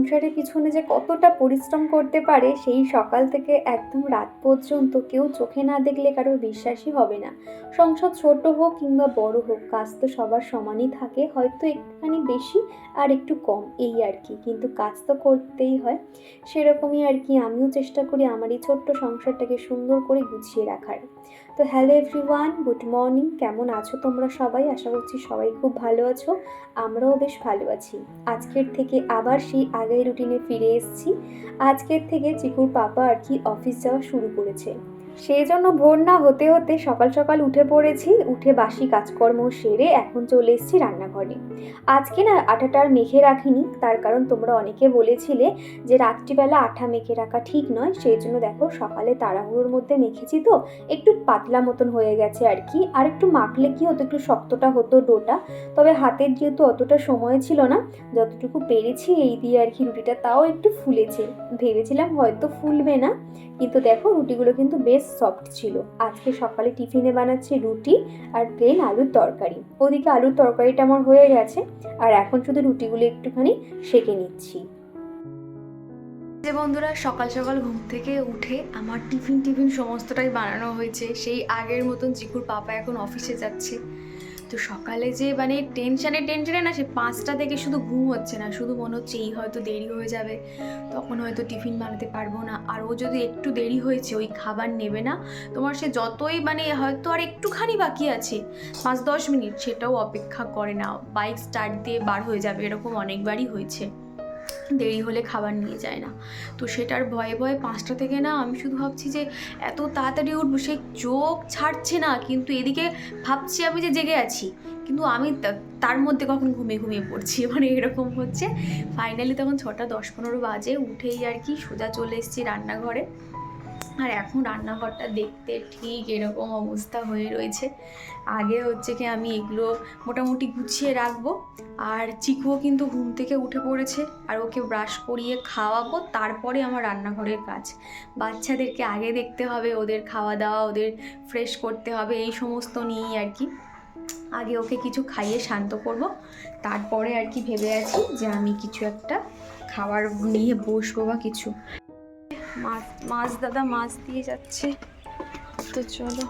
সংসারের পিছনে যে কতটা পরিশ্রম করতে পারে, সেই সকাল থেকে একদম রাত পর্যন্ত কেউ চোখে না দেখলে কারোর বিশ্বাসই হবে না। সংসার ছোট হোক কিংবা বড় হোক, কাজ তো সবার সমানই থাকে, হয়তো একটুখানি বেশি আর একটু কম, এই আর কি। কিন্তু কাজ তো করতেই হয়। সেরকমই আর কি, আমিও চেষ্টা করি আমার এই ছোট্ট সংসারটাকে সুন্দর করে গুছিয়ে রাখার। তো হ্যালো এভরিওয়ান গুড মর্নিং কেমন আছো তোমরা সবাই? আশা করছি সবাই খুব ভালো আছো, আমরাও বেশ ভালো আছি। আজকের থেকে আবার সেই আগের রুটিনে ফিরে এসেছি। আজকের থেকে চিকুর পাপা আর কি অফিস যাওয়া শুরু করেছে। সেই জন্য ভোর না হতে হতে সকাল সকাল উঠে পড়েছি, উঠে বাসি কাজকর্ম সেরে এখন চলে এসেছি রান্নাঘরে। আজকে না আটাটার মেখে রাখিনি, তার কারণ তোমরা অনেকে বলেছিলে যে রাত্রিবেলা আঠা মেখে রাখা ঠিক নয়, সেই জন্য দেখো সকালে তাড়াহুড়োর মধ্যে মেখেছি তো, একটু পাতলা মতন হয়ে গেছে আর কি। আর একটু মাখলে কি হতো, একটু শক্তটা হতো ডোটা, তবে হাতের যেহেতু অতটা সময় ছিল না, যতটুকু পেরেছি এই দিয়ে আর কি রুটিটা, তাও একটু ফুলেছে। ভেবেছিলাম হয়তো ফুলবে না, কিন্তু দেখো রুটিগুলো কিন্তু বেশ সফট ছিল। আজকে সকালে টিফিনে বানাচ্ছি রুটি আর প্লেন আলুর তরকারি। ওদিকে আলুর তরকারিটা আমার হয়ে গেছে আর এখন শুধু রুটিগুলো একটুখানি সেকে নিচ্ছি। যে বন্ধুরা, সকাল সকাল ঘুম থেকে উঠে আমার টিফিন টিফিন সমস্তটাই বানানো হয়েছে। সেই আগের মতন জিকুর পাপা এখন অফিসে যাচ্ছে। তো সকালে যে মানে টেনশানে টেনশানে না সে পাঁচটা থেকে শুধু ঘুম হচ্ছে না, শুধু মনে হচ্ছে এই হয়তো দেরি হয়ে যাবে, তখন হয়তো টিফিন বানাতে পারব না। আর ও যদি একটু দেরি হয়েছে, ওই খাবার নেবে না, তোমার সে যতই মানে হয়তো আর একটুখানি বাকি আছে, পাঁচ দশ মিনিট সেটাও অপেক্ষা করে না। বাইক স্টার্ট দিয়ে বার হয়ে যাবে, এরকম অনেকবারই হয়েছে। দেরি হলে খাবার নিয়ে যায় না। তো সেটার ভয়ে ভয়ে পাঁচটা থেকে না আমি শুধু ভাবছি যে এত তাড়াতাড়ি উঠবো, সে চোখ ছাড়ছে না, কিন্তু এদিকে ভাবছি আমি যে জেগে আছি। কিন্তু আমি তার মধ্যে কখন ঘুমিয়ে ঘুমিয়ে পড়ছি? মানে এরকম হচ্ছে। ফাইনালি তখন ছটা দশ পনেরো বাজে, উঠেই আর কি সোজা চলে এসেছি রান্নাঘরে। আর এখন রান্নাঘরটা দেখতে ঠিক এরকম অবস্থা হয়ে রয়েছে। আগে হচ্ছে কি আমি এগুলো মোটামুটি গুছিয়ে রাখব, আর চিকুও কিন্তু ঘুম থেকে উঠে পড়েছে, আর ওকে ব্রাশ করিয়ে খাওয়াবো, তারপরে আমার রান্নাঘরের কাজ। বাচ্চাদেরকে আগে দেখতে হবে, ওদের খাওয়া দাওয়া, ওদের ফ্রেশ করতে হবে, এই সমস্ত নিয়েই আর কি। আগে ওকে কিছু খাইয়ে শান্ত করব, তারপরে আর কি ভেবে আছি যে আমি কিছু একটা খাবার নিয়ে বসবো বা কিছু। মাছ মাছ দাদা মাছ দিয়ে যাচ্ছে। তো চলো।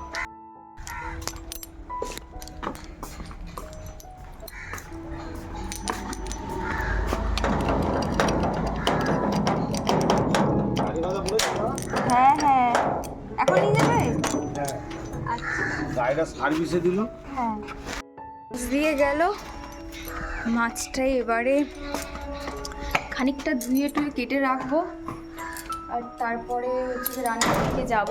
হ্যাঁ হ্যাঁ। এখন নিয়ে যাবে? আচ্ছা। গাড়িটা সার্ভিসে দিল। হ্যাঁ। দিয়ে গেল। মাছটা এবারে খানিকটা ধুয়ে টুয়ে কেটে রাখব। আর তারপরে হচ্ছে যে রান্নার দিকে যাব।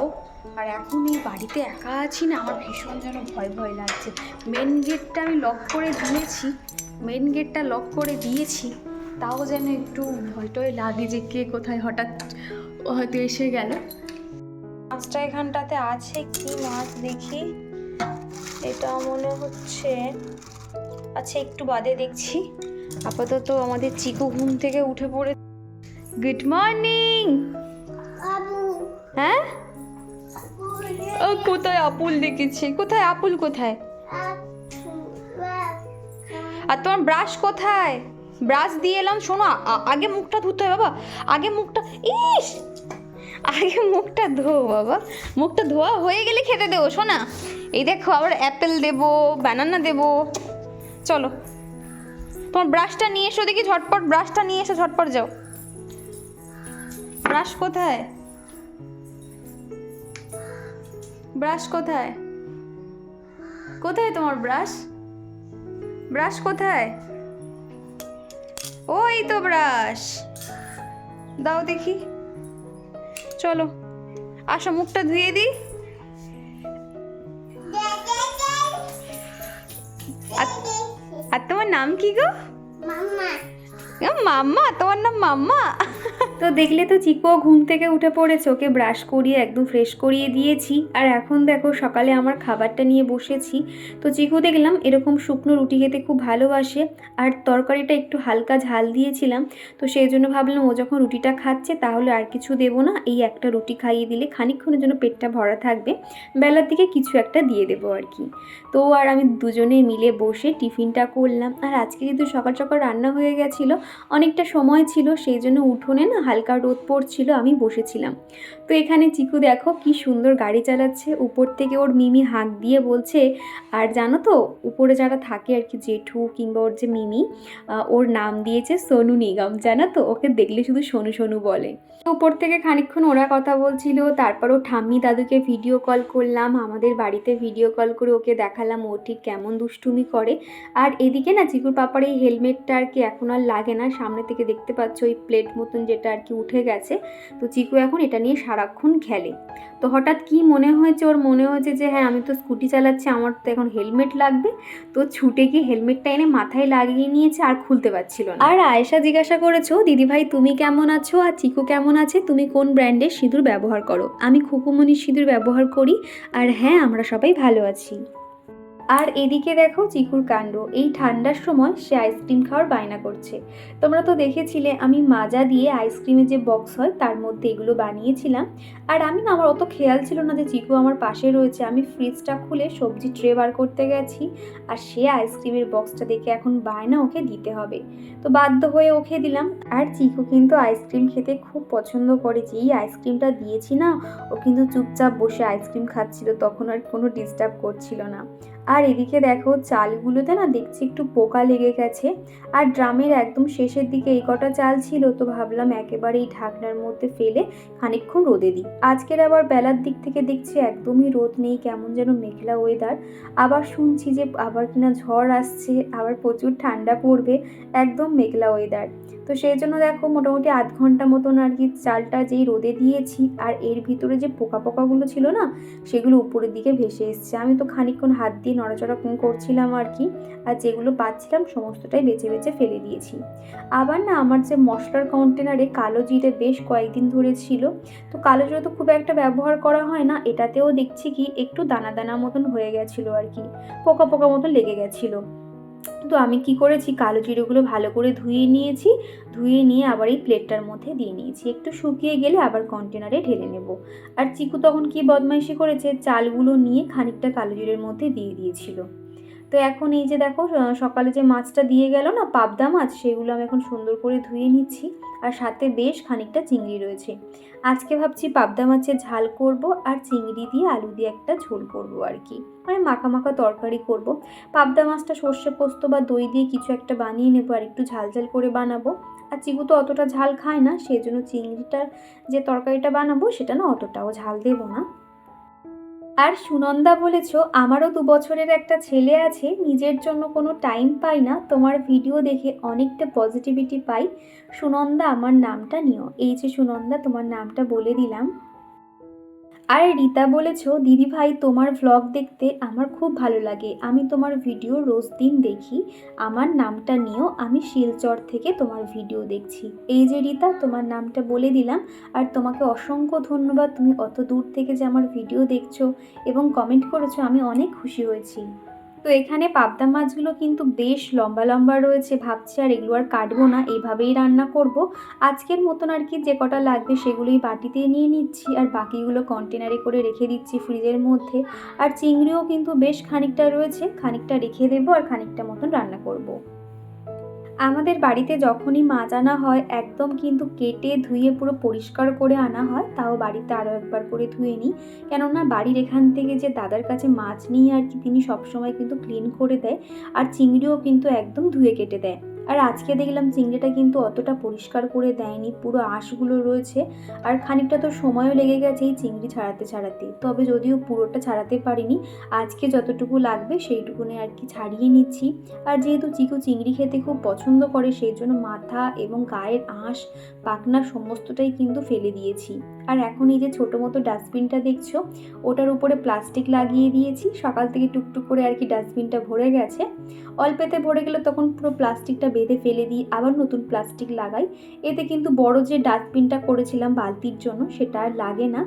আর এখন এই বাড়িতে একা আছি না, আমার ভীষণ যেন ভয় ভয় লাগছে। মেন গেটটা আমি লক করে দিয়েছি মেন গেটটা লক করে দিয়েছি, তাও যেন একটু ভয় টয় লাগে যে কে কোথায় হঠাৎ হয়তো এসে গেল। মাছটা এখানটাতে আছে, কি মাছ দেখি? এটা মনে হচ্ছে আচ্ছা একটু বাদে দেখছি। আপাতত আমাদের চিকু ঘুম থেকে উঠে পড়ে গুড মর্নিং হ্যাঁ? ও, কোথায় আপুল দেখেছি? কোথায়, আপুল কোথায়? আর তোমার ব্রাশ কোথায়? ব্রাশ দিয়ে এলাম, শোনো আগে মুখটা ধুতে হয় বাবা। আগে মুখটা, ইস! আগে মুখটা ধো, বাবা। মুখটা ধোয়া হয়ে গেলে খেতে দেবো, শোনা। এই দেখো, আবার অ্যাপেল দেবো, ব্যানানা দেবো। চলো। তোমার ব্রাশটা নিয়ে এসো দেখি, ঝটপট ব্রাশটা নিয়ে এসো, ঝটপট যাও। ব্রাশ কোথায়? ব্রাশ কোথায়? কোথায় তোমার ব্রাশ? ব্রাশ কোথায়? ওই তো ব্রাশ। দাও দেখি। চলো আসো মুখটা ধুয়ে দিই। আর- তোমার নাম কি গো? ও, মাম্মা তোমার নাম মাম্মা? তো দেখলে তো চিকুও ঘুম থেকে উঠে পড়েছে, ওকে ব্রাশ করিয়ে একদম ফ্রেশ করিয়ে দিয়েছি। আর এখন দেখো সকালে আমার খাবারটা নিয়ে বসেছি। তো চিকু দেখলাম এরকম শুকনো রুটি খেতে খুব ভালোবাসে, আর তরকারিটা একটু হালকা ঝাল দিয়েছিলাম। তো সেই জন্য ভাবলাম ও যখন রুটিটা খাচ্ছে তাহলে আর কিছু দেবো না, এই একটা রুটি খাইয়ে দিলে খানিকক্ষণের জন্য পেটটা ভরা থাকবে। বেলার দিকে কিছু একটা দিয়ে দেবো আর কি। তো আর আমি দুজনে মিলে বসে টিফিনটা করলাম। আর আজকে যেহেতু সকাল সকাল রান্না হয়ে গেছিল, অনেকটা সময় ছিল, সেই জন্য উঠোনে না হালকা রোদ পড়ছিল, আমি বসেছিলাম। তো এখানে চিকু দেখো কি সুন্দর গাড়ি চালাচ্ছে, উপর থেকে ওর মিমি হাঁক দিয়ে বলছে, আর জানো তো, উপরে যারা থাকে আর কি জেঠু কিংবা ওর যে মিমি ওর নাম দিয়েছে সোনু নিগম, জানো তো? ওকে দেখলে শুধু সোনু সোনু বলে। উপর থেকে খানিকক্ষণ ওরা কথা বলছিল, তারপর ও ঠাম্মি দাদুকে ভিডিও কল করলাম, আমাদের বাড়িতে ভিডিও কল করে ওকে দেখালাম, ও ঠিক কেমন দুষ্টুমি করে। আর এদিকে না, চিকুর পাপার এই হেলমেটটা আর কি এখন আর লাগে না, সামনে থেকে দেখতে পাচ্ছ ওই প্লেট মতন যেটা আর কি উঠে গেছে। তো চিকু এখন এটা নিয়ে সারাক্ষণ খেলে। তো হঠাৎ কি মনে হয়েছে? ওর মনে হয়েছে যে হ্যাঁ আমি তো স্কুটি চালাচ্ছি, আমার তো এখন হেলমেট লাগবে। তো ছুটে গিয়ে হেলমেটটা এনে মাথায় লাগিয়ে নিয়েছে আর খুলতে পারছিল না। আর আয়েশা জিজ্ঞাসা করেছ, দিদিভাই, তুমি কেমন আছো আর চিকু কেমন আছে? তুমি কোন ব্র্যান্ডের সিঁদুর ব্যবহার করো? আমি খুকুমনির সিঁদুর ব্যবহার করি, আর হ্যাঁ আমরা সবাই ভালো আছি। আর এদিকে দেখো চিকুর কাণ্ড। এই ঠান্ডার সময় সে আইসক্রিম খাওয়ার বায়না করছে। তোমরা তো দেখেছিলে, আমি মাজা দিয়ে আইসক্রিমের যে বক্স হয়, তার মধ্যে এগুলো বানিয়েছিলাম। আর আমি না, আমার অত খেয়াল ছিল না যে চিকু আমার পাশে রয়েছে। আমি ফ্রিজটা খুলে সবজি ট্রে বার করতে গেছি আর সে আইসক্রিমের বক্সটা দেখে এখন বায়না ওকে দিতে হবে। তো বাধ্য হয়ে ওকে দিলাম। আর চিকু কিন্তু আইসক্রিম খেতে খুব পছন্দ করে। যেই আইসক্রিমটা দিয়েছি না, ও কিন্তু চুপচাপ বসে আইসক্রিম খাচ্ছিল, তখন আর কোনো ডিস্টার্ব করছিল না। আর এদিকে দেখো চালগুলোতে না দেখছি একটু পোকা লেগে গেছে। আর ড্রামের একদম শেষের দিকে এই কটা চাল ছিল, তো ভাবলাম একেবারে এই ঢাকনার মধ্যে ফেলে খানিকক্ষণ রোদে দিই। আজকের আবার বেলার দিক থেকে দেখছি একদমই রোদ নেই, কেমন যেন মেঘলা ওয়েদার আবার শুনছি যে আবার কিনা ঝড় আসছে, আবার প্রচুর ঠান্ডা পড়বে, একদম মেঘলা ওয়েদার তো সেই জন্য দেখো মোটামুটি আধ ঘণ্টা মতন আর কি চালটা যেই রোদে দিয়েছি, আর এর ভিতরে যে পোকা পোকাগুলো ছিল না, সেগুলো উপরের দিকে ভেসে এসছে। আমি তো খানিকক্ষণ হাত দিয়ে নড়াচড়া করছিলাম আর কি, আর যেগুলো পাচ্ছিলাম সমস্তটাই বেছে বেছে ফেলে দিয়েছি। আবার না আমার যে মশলার কন্টেনারে কালো জিরে বেশ কয়েকদিন ধরে ছিল, তো কালো জিরে তো খুব একটা ব্যবহার করা হয় না, এটাতেও দেখছি কি একটু দানা দানা মতন হয়ে গেছিল আর কি, পোকা পোকা মতন লেগে গেছিল। তো আমি কি করেছি? কালো জিরেগুলো ভালো করে ধুয়ে নিয়েছি। ধুয়ে নিয়ে আবার এই প্লেটটার মধ্যে দিয়ে নিয়েছি। একটু শুকিয়ে গেলে আবার কন্টেনারে ঢেলে নেব। আর চিকু তখন কি বদমাইশি করেছে? চালগুলো নিয়ে খানিকটা কালো জিরের মধ্যে দিয়ে দিয়েছিল। তো এখন এই যে দেখো সকালে যে মাছটা দিয়ে গেল না, পাবদা মাছ, সেগুলো আমি এখন সুন্দর করে ধুয়ে নিচ্ছি। আর সাথে বেশ খানিকটা চিংড়ি রয়েছে। আজকে ভাবছি পাবদা মাছের ঝাল করব আর চিংড়ি দিয়ে আলু দিয়ে একটা ঝোল করব আর কি। মানে মাখা মাখা তরকারি করব। পাবদা মাছটা সর্ষে পোস্ত বা দই দিয়ে কিছু একটা বানিয়ে নেব আর একটু ঝাল ঝাল করে বানাবো। আর চিকু তো অতটা ঝাল খায় না, সেই জন্য চিংড়িটার যে তরকারিটা বানাবো সেটা না অতটাও ঝাল দেবো না। আর সুনন্দা বলেছ, আমারও দু বছরের একটা ছেলে আছে, নিজের জন্য কোনো টাইম পাই না। তোমার ভিডিও দেখে অনেকটা পজিটিভিটি পাই। সুনন্দা, আমার নামটা নিও। এই যে সুনন্দা, তোমার নামটা বলে দিলাম। আর রীতা বলেছ, দিদি ভাই, তোমার ভ্লগ দেখতে আমার খুব ভালো লাগে। আমি তোমার ভিডিও রোজ দিন দেখি। আমার নামটা নিয়েও আমি শিলচর থেকে তোমার ভিডিও দেখছি। এই যে রীতা, তোমার নামটা বলে দিলাম। আর তোমাকে অসংখ্য ধন্যবাদ। তুমি অত দূর থেকে যে আমার ভিডিও দেখছ এবং কমেন্ট করেছ, আমি অনেক খুশি হয়েছি। তো এখানে পাবদা মাছগুলো কিন্তু বেশ লম্বা লম্বা রয়েছে। ভাবছি আর এগুলো আর কাটবো না এইভাবেই রান্না করব। আজকের মতন আর কি যে কটা লাগবে সেগুলোই বাটিতে নিয়ে নিচ্ছি আর বাকিগুলো কন্টেনারে করে রেখে দিচ্ছি ফ্রিজের মধ্যে। আর চিংড়িও কিন্তু বেশ খানিকটা রয়েছে, খানিকটা রেখে দেবো আর খানিকটা মতন রান্না করব। আমাদের বাড়িতে যখনই মাছ আনা হয়, একদম কিন্তু কেটে ধুয়ে পুরো পরিষ্কার করে আনা হয়, তাও বাড়িতে আরও একবার করে ধুয়ে নিই। কেননা বাড়ির এখান থেকে যে দাদার কাছে মাছ নিয়ে আর কি, তিনি সবসময় কিন্তু ক্লিন করে দেয়, আর চিংড়িও কিন্তু একদম ধুয়ে কেটে দেয়। আর আজকে দেখলাম চিংড়িটা কিন্তু অতটা পরিষ্কার করে দেয়নি, পুরো আঁশগুলো রয়েছে। আর খানিকটা তো সময়ও লেগে গেছে এই চিংড়ি ছাড়াতে ছাড়াতে। তবে যদিও পুরোটা ছাড়াতে পারিনি, আজকে যতটুকু লাগবে সেইটুকুনে আর কি ছাড়িয়ে নিচ্ছি। আর যেহেতু চিকু চিংড়ি খেতে খুব পছন্দ করে, সেই জন্য মাথা এবং গায়ের আঁশ পাখনা সমস্তটাই কিন্তু ফেলে দিয়েছি। আর এখন এই যে ছোটো মতো ডাস্টবিনটা দেখছ, ওটার উপরে প্লাস্টিক লাগিয়ে দিয়েছি। সকাল থেকে টুকটুক করে আর কি ডাস্টবিনটা ভরে গেছে। অল্পেতে ভরে গেলে তখন পুরো প্লাস্টিকটা বেঁধে ফেলে দিই আবার নতুন প্লাস্টিক লাগাই। এতে কিন্তু বড় যে ডাস্টবিনটা করেছিলাম বালতির জন্য, সেটা আর লাগে না।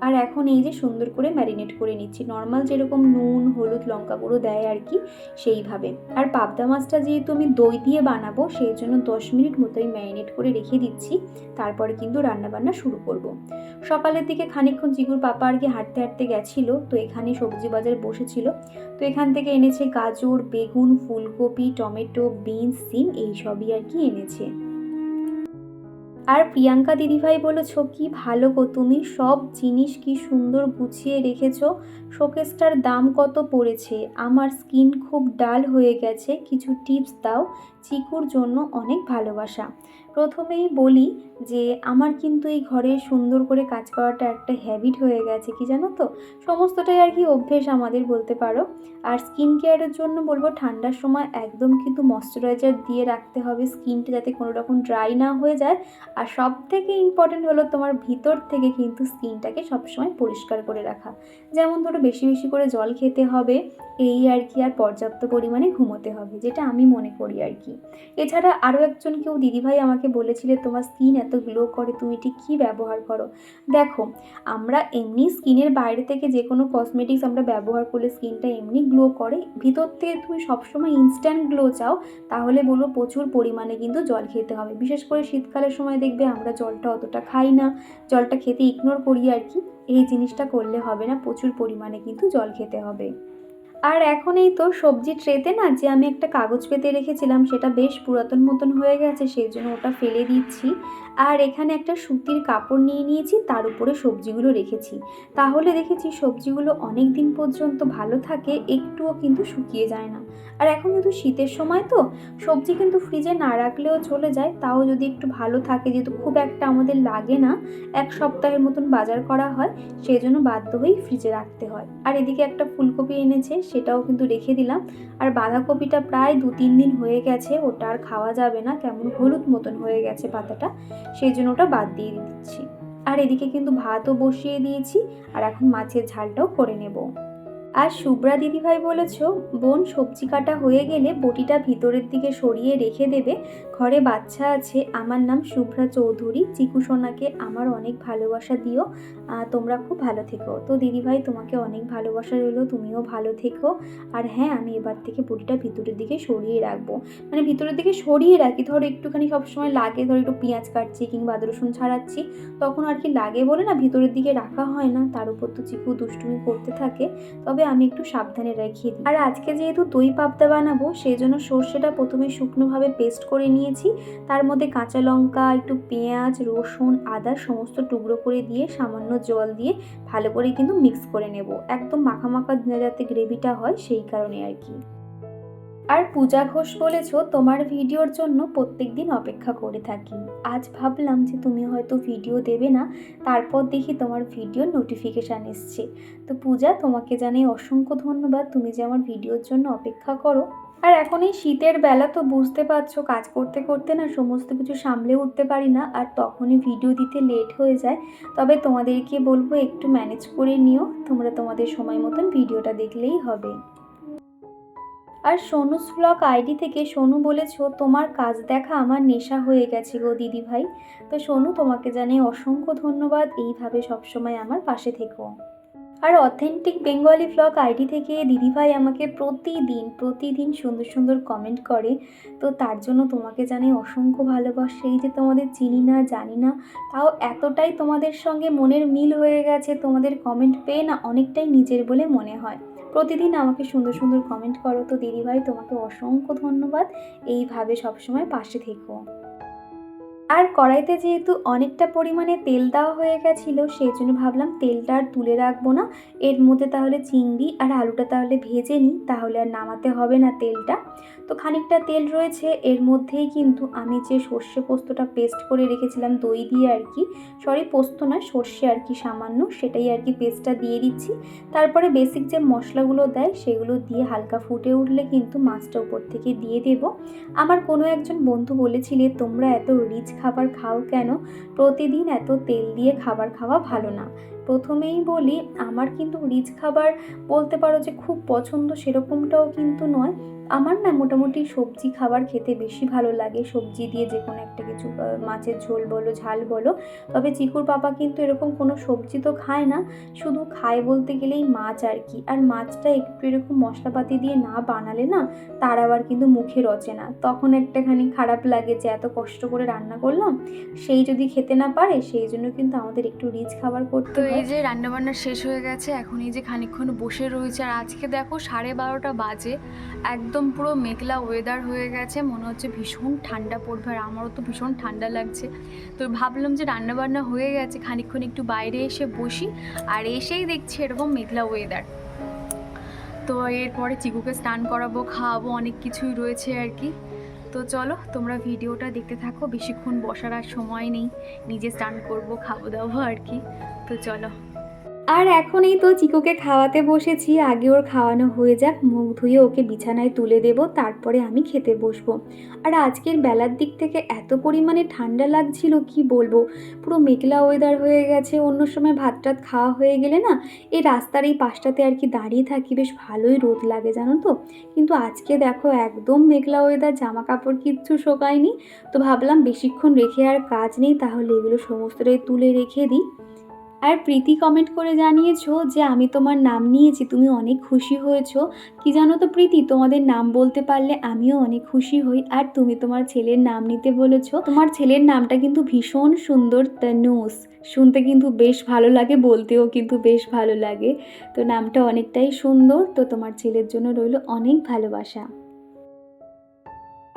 আর এখন এই যে সুন্দর করে ম্যারিনেট করে নিচ্ছি। নর্মাল যেরকম নুন, হলুদ লঙ্কা গুঁড়ো দেয় আর কি, সেইভাবে। আর পাবদা মাছটা যেহেতু আমি দই দিয়ে বানাবো, সেই জন্য দশ মিনিট মতোই ম্যারিনেট করে রেখে দিচ্ছি। তারপরে কিন্তু রান্নাবান্না শুরু করব। সকালের দিকে খানিকক্ষণ চিগুর পাপা আর কি হাঁটতে হাঁটতে গেছিল, তো এখানে সবজি বাজার বসেছিল। তো এখান থেকে এনেছে গাজর, বেগুন, ফুলকপি, টমেটো, বিনস, সিম, এইসবই আর কি এনেছে। আর প্রিয়াঙ্কা দিদিভাই বলেছ কি ভালো গো, তুমি সব জিনিস কি সুন্দর গুছিয়ে রেখেছ? শোকেসটার দাম কত পড়েছে? আমার স্কিন খুব ডাল হয়ে গেছে, কিছু টিপস দাও, চিকুর জন্য অনেক ভালোবাসা। প্রথমেই বলি যে আমার কিন্তু এই ঘরে সুন্দর করে কাজ করাটা একটা হ্যাবিট হয়ে গেছে, কি জানো তো? সমস্তটাই আর কি অভ্যেস আমাদের বলতে পারো। আর স্কিন কেয়ারের জন্য বলব ঠান্ডার সময় একদম কিন্তু ময়শ্চারাইজার দিয়ে রাখতে হবে স্কিনটা যাতে কোনো রকম ড্রাই না হয়ে যায়। আর সব থেকে ইম্পর্টেন্ট হলো তোমার ভিতর থেকে কিন্তু স্কিনটাকে সবসময় পরিষ্কার করে রাখা। যেমন ধরো বেশি বেশি করে জল খেতে হবে, এই আর কি আর পর্যাপ্ত পরিমাণে ঘুমোতে হবে, যেটা আমি মনে করি আর কি। এছাড়া আরও একজন কেউ দিদিভাই আমাকে বলেছিলে তোমার স্কিন এত গ্লো করে, তুমি ঠিক কী ব্যবহার করো? দেখো, আমরা এমনি স্কিনের বাইরে থেকে যে কোনো কসমেটিক্স আমরা ব্যবহার করলে স্কিনটা এমনি গ্লো করে। ভিতর থেকে তুমি সবসময় ইনস্ট্যান্ট গ্লো চাও, তাহলে বলব প্রচুর পরিমাণে কিন্তু জল খেতে হবে। বিশেষ করে শীতকালের সময় দেখবে আমরা জলটা অতটা খাই না, জলটা খেতে ইগনোর করি আর কি। এই জিনিসটা করলে হবে না, প্রচুর পরিমাণে কিন্তু জল খেতে হবে। আর এখন এই তো সবজি ট্রেতে না, যে আমি একটা কাগজ পেতে রেখেছিলাম, সেটা বেশ পুরাতন মতন হয়ে গেছে, সেই জন্য ওটা ফেলে দিচ্ছি। আর এখানে একটা সুতির কাপড় নিয়ে নিয়েছি, তার উপরে সবজিগুলো রেখেছি। তাহলে দেখেছি সবজিগুলো অনেক দিন পর্যন্ত ভালো থাকে, একটুও কিন্তু শুকিয়ে যায় না। আর এখন যেহেতু শীতের সময় তো, সবজি কিন্তু ফ্রিজে না রাখলেও চলে যায়, তাও যদি একটু ভালো থাকে, যেহেতু খুব একটা আমাদের লাগে না, এক সপ্তাহের মতন বাজার করা হয়, সেই জন্য বাধ্য হয়েই ফ্রিজে রাখতে হয়। আর এদিকে একটা ফুলকপি এনেছে সেটাও কিন্তু রেখে দিলাম। আর বাঁধাকপিটা প্রায় দু তিন দিন হয়ে গেছে, ওটা আর খাওয়া যাবে না, কেমন হলুদ মতন হয়ে গেছে পাতাটা, সেই জন্য ওটা বাদ দিয়ে দিচ্ছি। আর এদিকে কিন্তু ভাতও বসিয়ে দিয়েছি, আর এখন মাছের ঝালটাও করে নেব। আর শুভ্রা দিদিভাই বলেছ, বোন সবজি কাটা হয়ে গেলে বটিটা ভিতরের দিকে সরিয়ে রেখে দেবে। ঘরে বাচ্চা আছে, আমার নাম শুভ্রা চৌধুরী। চিকু সোনাকে আমার অনেক ভালোবাসা দিও। তোমরা খুব ভালো থেকো। তো দিদিভাই, তোমাকে অনেক ভালোবাসা রইল, তুমিও ভালো থেকো। আর হ্যাঁ আমি এবার থেকে বটিটা ভিতরের দিকে সরিয়ে রাখব। মানে ভিতরের দিকে সরিয়ে রাখি। ধরো একটুখানি সবসময় লাগে, ধরো একটু পেঁয়াজ কাটছি কিংবা আদা রসুন ছাড়াচ্ছি, তখন আর কি লাগে বলে না ভিতরের দিকে রাখা হয় না। তার উপর তো চিকু দুষ্টুমি করতে থাকে। তবে আমি একটু সাবধানে রেখে দিই। আর আজকে যেহেতু দই পাবদা বানাবো সেই জন্য সর্ষেটা প্রথমে শুকনোভাবে পেস্ট করে নিয়েছি। তার মধ্যে কাঁচা লঙ্কা, একটু পেঁয়াজ, রসুন, আদা সমস্ত টুকরো করে দিয়ে সামান্য জল দিয়ে ভালো করে কিন্তু মিক্স করে নেব। একদম মাখা মাখা যাতে গ্রেভিটা হয়, সেই কারণে আর কি। আর পূজা ঘোষ বলেছ, তোমার ভিডিওর জন্য প্রত্যেক দিন অপেক্ষা করে থাকি। আজ ভাবলাম যে তুমি হয়তো ভিডিও দেবে না, তারপর দেখি তোমার ভিডিওর নোটিফিকেশান এসছে। তো পূজা, তোমাকে জানাই অসংখ্য ধন্যবাদ, তুমি যে আমার ভিডিওর জন্য অপেক্ষা করো। আর এখন এই শীতের বেলা তো বুঝতে পারছ, কাজ করতে করতে না সমস্ত কিছু সামলে উঠতে পারি না, আর তখনই ভিডিও দিতে লেট হয়ে যায়। তবে তোমাদেরকে বলব, একটু ম্যানেজ করে নিও, তোমরা তোমাদের সময় মতন ভিডিওটা দেখলেই হবে। আর সোনুস ব্লগ আইডি থেকে সোনু বলেছ, তোমার কাজ দেখা আমার নেশা হয়ে গেছে গো দিদি ভাই তো সোনু, তোমাকে জানাই অসংখ্য ধন্যবাদ। এইভাবে সবসময় আমার পাশে থেকো। আর অথেন্টিক বেঙ্গলি ব্লগ আইডি থেকে দিদিভাই আমাকে প্রতিদিন প্রতিদিন সুন্দর সুন্দর কমেন্ট করে। তো তার জন্য তোমাকে জানাই অসংখ্য ভালোবাসা। এই যে তোমাদের চিনি না, জানি না, তাও এতটাই তোমাদের সঙ্গে মনের মিল হয়ে গেছে। তোমাদের কমেন্ট পেয়ে না অনেকটাই নিজের বলে মনে হয়। প্রতিদিন আমাকে সুন্দর সুন্দর কমেন্ট করো। তো দিদিভাই, তোমাকে অসংখ্য ধন্যবাদ। এইভাবে সবসময় পাশে থেকো। আর কড়াইতে যেহেতু অনেকটা পরিমাণে তেল দেওয়া হয়ে গেছিল, সেই জন্য ভাবলাম তেলটা আর তুলে রাখব না। এর মধ্যে তাহলে চিংড়ি আর আলুটা তাহলে ভেজে নিই, তাহলে আর নামাতে হবে না তেলটা। তো খানিকটা তেল রয়েছে, এর মধ্যেই কিন্তু আমি যে সর্ষে পোস্তটা পেস্ট করে রেখেছিলাম, দই দিয়ে আর কি, সরি পোস্ত না, সর্ষে আর কি সামান্য, সেটাই আর কি পেস্টটা দিয়ে দিচ্ছি। তারপরে বেসিক যে মশলাগুলো দেয়, সেগুলো দিয়ে হালকা ফুটে উঠলে কিন্তু মাছটা উপর থেকে দিয়ে দেব। আমার কোনো একজন বন্ধু বলেছিলে, তোমরা এত রিচ খাবার খাও কেন? প্রতিদিন এত তেল দিয়ে খাবার খাওয়া ভালো না। প্রথমেই বলি, আমার কিন্তু রিচ খাবার বলতে পারো যে খুব পছন্দ, সেরকমটাও কিন্তু নয়। আমার না মোটামুটি সবজি খাবার খেতে বেশি ভালো লাগে। সবজি দিয়ে যে কোনো একটা কিছু মাছের ঝোল বলো ঝাল বলো। তবে চিকুর পাপা কিন্তু এরকম কোনো সবজি তো খায় না। শুধু খায় বলতে গেলেই মাছ আর কি। আর মাছটা একটু এরকম মশলাপাতি দিয়ে না বানালে না তার আবার কিন্তু মুখে রচে না। তখন একটাখানি খারাপ লাগে যে এত কষ্ট করে রান্না করলাম সেই যদি খেতে না পারে সেই জন্য কিন্তু আমাদের একটু রিচ খাবার করতে হয়। এই যে রান্নাবান্না শেষ হয়ে গেছে এখন এই যে খানিকক্ষণ বসে রয়েছে আর আজকে দেখো সাড়ে বারোটা বাজে। একদম পুরো মেঘলা ওয়েদার হয়ে গেছে, মনে হচ্ছে ভীষণ ঠান্ডা পড়বে আর আমারও তো ভীষণ ঠান্ডা লাগছে। তো ভাবলাম যে রান্নাবান্না হয়ে গেছে, খানিকক্ষণ একটু বাইরে এসে বসি আর এসেই দেখছি এরকম মেঘলা ওয়েদার তো এরপরে চিকুকে স্নান করাবো, খাওয়াবো, অনেক কিছুই রয়েছে আর কি। তো চলো, তোমরা ভিডিওটা দেখতে থাকো, বেশিক্ষণ বসার আর সময় নেই, নিজে স্নান করব খাব দাবো আর কি। তো চলো। আর এখন এই তো চিকুকে খাওয়াতে বসেছি। আগে ওর খাওয়ানো হয়ে যাক, মুখ ধুয়ে ওকে বিছানায় তুলে দেব, তারপরে আমি খেতে বসবো। আর আজকের বেলার দিক থেকে এত পরিমাণে ঠান্ডা লাগছিল, কি বলব? পুরো মেঘলা ওয়েদার হয়ে গেছে, অন্য সময় ভাত টাত খাওয়া হয়ে গেলে না, এই রাস্তার এই পাশটাতে আর কি দাঁড়িয়ে থাকি, বেশ ভালোই রোদ লাগে, জানো তো? কিন্তু আজকে দেখো, একদম মেঘলা ওয়েদার জামা কাপড় কিচ্ছু শোকায়নি। তো ভাবলাম, বেশিক্ষণ রেখে আর কাজ নেই, তাহলে এগুলো সমস্তটাই তুলে রেখে দিই। আর প্রীতি কমেন্ট করে জানিয়েছো যে আমি তোমার নাম নিয়েছি, তুমি অনেক খুশি হয়েছো। কি জানো তো প্রীতি, তোমাদের নাম বলতে পারলে আমিও অনেক খুশি হই। আর তুমি তোমার ছেলের নাম নিতে বলেছ। তোমার ছেলের নামটা কিন্তু ভীষণ সুন্দর তনুস। শুনতে কিন্তু বেশ ভালো লাগে, বলতেও কিন্তু বেশ ভালো লাগে। তো নামটা অনেকটাই সুন্দর, তো তোমার ছেলের জন্য রইল অনেক ভালোবাসা।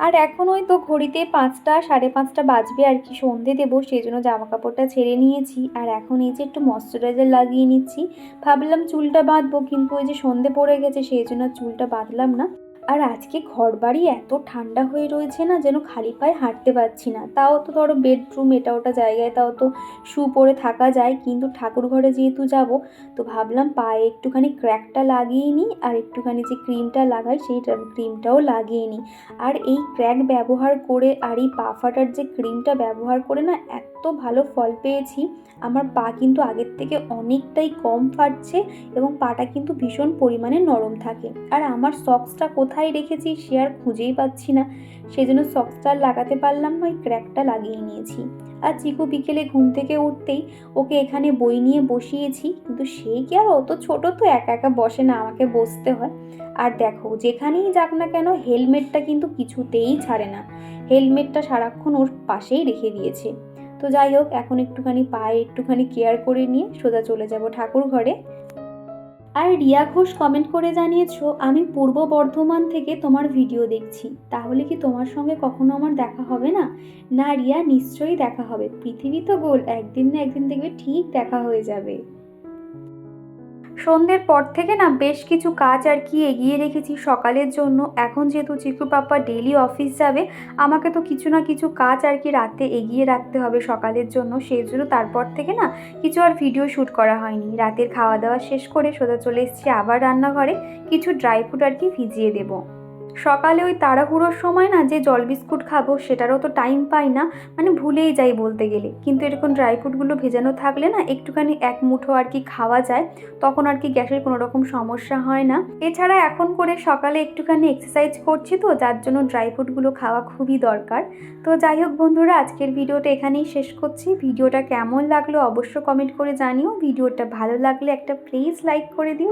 আর এখন ওই তো ঘড়িতে পাঁচটা, সাড়ে পাঁচটা বাজবে আর কি, সন্ধে দেবো, সেই জন্য জামা কাপড়টা ছেড়ে নিয়েছি। আর এখন এই যে একটু ময়শ্চারাইজার লাগিয়ে নিচ্ছি, ভাবলাম চুলটা বাঁধবো, কিন্তু ওই যে সন্ধে পড়ে গেছে, সেই জন্য চুলটা বাঁধলাম না। আর আজকে ঘর বাড়ি এত ঠান্ডা হয়ে রয়েছে না যেন খালি পায়ে হাঁটতে পারছি না। তাও তো ধরো বেডরুম এটা ওটা জায়গায়, তাও তো শু পরে থাকা যায়, কিন্তু ঠাকুর ঘরে যেহেতু যাব, তো ভাবলাম পায়ে একটুখানি ক্র্যাকটা লাগিয়ে নিই আর একটুখানি যে ক্রিমটা লাগাই সেই ক্রিমটাও লাগিয়ে নিই। আর এই ক্র্যাক ব্যবহার করে আর এই পা ফাটার যে ক্রিমটা ব্যবহার করে না, এত ভালো ফল পেয়েছি, আমার পা কিন্তু আগের থেকে অনেকটাই কম ফাটছে এবং পাটা কিন্তু ভীষণ পরিমাণে নরম থাকে। আর আমার সক্সটা কোথায় রেখেছি সে আর খুঁজেই পাচ্ছি না। সেজন্য সক্সটা লাগাতে পারলাম না, ওই ক্র্যাকটা লাগিয়ে নিয়েছি। আর চিকু বিকেলে ঘুম থেকে উঠতেই ওকে এখানে বই নিয়ে বসিয়েছি, কিন্তু সে কি আর অত ছোট তো একা একা বসে না, আমাকে বসতে হয়। আর দেখো, যেখানেই যাক না কেন হেলমেটটা কিন্তু কিছুতেই ছাড়ে না। হেলমেটটা সারাক্ষণ ওর পাশেই রেখে দিয়েছে। তো যাই হোক, এখন একটুখানি পায়ে একটুখানি কেয়ার করে নিয়ে সোজা চলে যাব ঠাকুর ঘরে। আর রিয়া ঘোষ কমেন্ট করে জানিয়েছো, আমি পূর্ব বর্ধমান থেকে তোমার ভিডিও দেখছি। তাহলে কি তোমার সঙ্গে কখনো আমার দেখা হবে না? না রিয়া, নিশ্চয়ই দেখা হবে। পৃথিবী তো গোল, একদিন না একদিন দেখবে ঠিক দেখা হয়ে যাবে। সন্ধ্যের পর থেকে না বেশ কিছু কাজ আর কি এগিয়ে রেখেছি সকালের জন্য। এখন যেহেতু চিকু পাপ্পা ডেলি অফিস যাবে, আমাকে তো কিছু না কিছু কাজ আর কি রাতে এগিয়ে রাখতে হবে সকালের জন্য। সেই জন্য তারপর থেকে না কিছু আর ভিডিও শ্যুট করা হয়নি। রাতের খাওয়া দাওয়া শেষ করে সোজা চলে এসেছি আবার রান্নাঘরে। কিছু ড্রাই ফ্রুট আর কি ভিজিয়ে দেবো। সকালে ওই তাড়াহুড়োর সময় না যে জল বিস্কুট খাব সেটারও তো টাইম পাই না মানে ভুলেই যাই বলতে গেলে। কিন্তু এরকম ড্রাই ফ্রুটগুলো ভেজানো থাকলে না একটুখানি এক মুঠো আর কি খাওয়া যায়, তখন আর কি গ্যাসের কোনো রকম সমস্যা হয় না। এছাড়া এখন করে সকালে একটুখানি এক্সারসাইজ করছি তো, যার জন্য ড্রাই ফ্রুটগুলো খাওয়া খুবই দরকার। তো যাই হোক বন্ধুরা, আজকের ভিডিওটা এখানেই শেষ করছি। ভিডিওটা কেমন লাগল অবশ্য কমেন্ট করে জানিও। ভিডিওটা ভালো লাগলে একটা প্লিজ লাইক করে দিও।